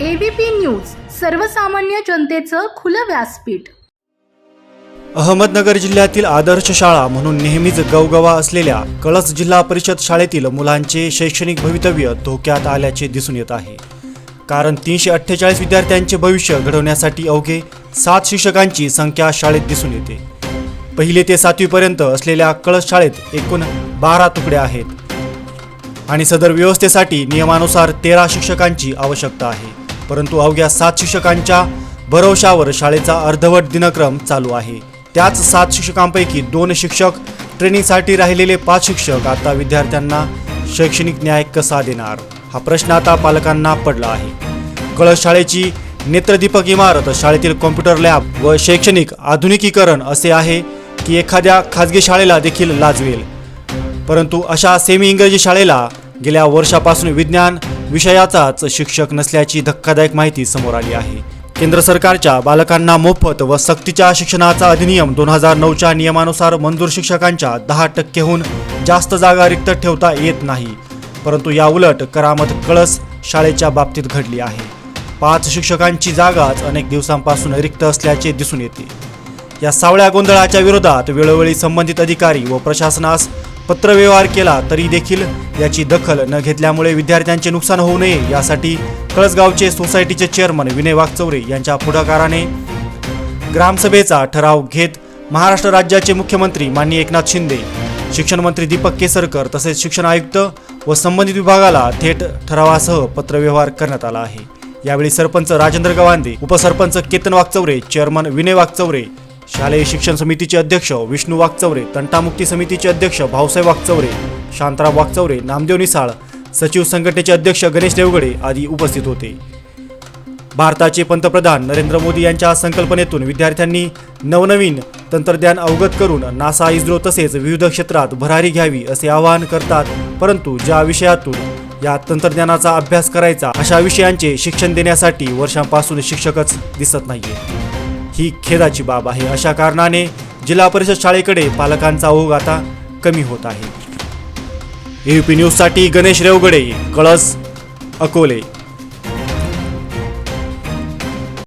ABP news सर्वसामान्य जनतेचं खुलं व्यासपीठ. अहमदनगर जिल्ह्यातील आदर्श शाळा म्हणून नेहमीच गवगवा असलेल्या कळस जिल्हा परिषद शाळेतील मुलांचे शैक्षणिक भवितव्य धोक्यात आल्याचे दिसून येत आहे. कारण तीनशे अठ्ठेचाळीस विद्यार्थ्यांचे भविष्य घडवण्यासाठी अवघे सात शिक्षकांची संख्या शाळेत दिसून येते. पहिले ते सातवीपर्यंत असलेल्या कळस शाळेत एकूण बारा तुकड्या आहेत. आणि सदर व्यवस्थेसाठी नियमानुसार तेरा शिक्षकांची आवश्यकता आहे. परंतु अवघ्या सात शिक्षकांच्या भरवशावर शाळेचा अर्धवट दिनक्रम चालू आहे. त्याच सात शिक्षकांपैकी दोन शिक्षक ट्रेनिंगसाठी राहिलेले पाच शिक्षक आता विद्यार्थ्यांना शैक्षणिक न्याय कसा देणार? हा प्रश्न आता पालकांना पडला आहे. कळस शाळेची नेत्रदीपक इमारत शाळेतील कॉम्प्युटर लॅब व शैक्षणिक आधुनिकीकरण असे आहे की एखाद्या खाजगी शाळेला देखील लाजवेल. परंतु अशा सेमी इंग्रजी शाळेला गेल्या वर्षापासून विज्ञान विषयाचाच शिक्षक नसल्याची धक्कादायक माहिती समोर आली आहे. केंद्र सरकारच्या बालकांना मोफत व सक्तीच्या शिक्षणाचा अधिनियम दोन हजार नऊच्या नियमानुसार मंजूर शिक्षकांच्या दहा टक्केहून जास्त जागा रिक्त ठेवता येत नाही. परंतु याउलट करामत कळस शाळेच्या बाबतीत घडली आहे. पाच शिक्षकांची जागाच अनेक दिवसांपासून रिक्त असल्याचे दिसून येते. या सावळ्या गोंधळाच्या विरोधात वेळोवेळी संबंधित अधिकारी व प्रशासनास पत्रव्यवहार केला तरी देखील याची दखल न घेतल्यामुळे विद्यार्थ्यांचे नुकसान होऊ नये यासाठी कळसगावचे सोसायटीचे चेअरमन विनय वागचौरे यांच्या पुढाकाराने ग्रामसभेचा ठराव घेत महाराष्ट्र राज्याचे मुख्यमंत्री माननीय एकनाथ शिंदे शिक्षण मंत्री दीपक केसरकर तसेच शिक्षण आयुक्त व संबंधित विभागाला थेट ठरावासह पत्रव्यवहार करण्यात आला आहे. यावेळी सरपंच राजेंद्र गवांदे उपसरपंच केतन वागचौरे चेअरमन विनय वागचौरे शालेय शिक्षण समितीचे अध्यक्ष विष्णू वागचौरे तंटामुक्ती समितीचे अध्यक्ष भाऊसाहेब वागचौरे शांतराव वागचौरे नामदेव निसाळ सचिव संघटनेचे अध्यक्ष गणेश देवगडे आदी उपस्थित होते. भारताचे पंतप्रधान नरेंद्र मोदी यांच्या संकल्पनेतून विद्यार्थ्यांनी नवनवीन तंत्रज्ञान अवगत करून नासा इस्रो तसेच विविध क्षेत्रात भरारी घ्यावी असे आवाहन करतात. परंतु ज्या विषयातून या तंत्रज्ञानाचा अभ्यास करायचा अशा विषयांचे शिक्षण देण्यासाठी वर्षांपासून शिक्षकच दिसत नाहीये ही खेदाची बाब आहे. अशा कारणाने जिल्हा परिषद शाळेकडे पालकांचा ओघ आता कमी होत आहे. एपी न्यूजसाठी गणेश रेवगडे कळस अकोले.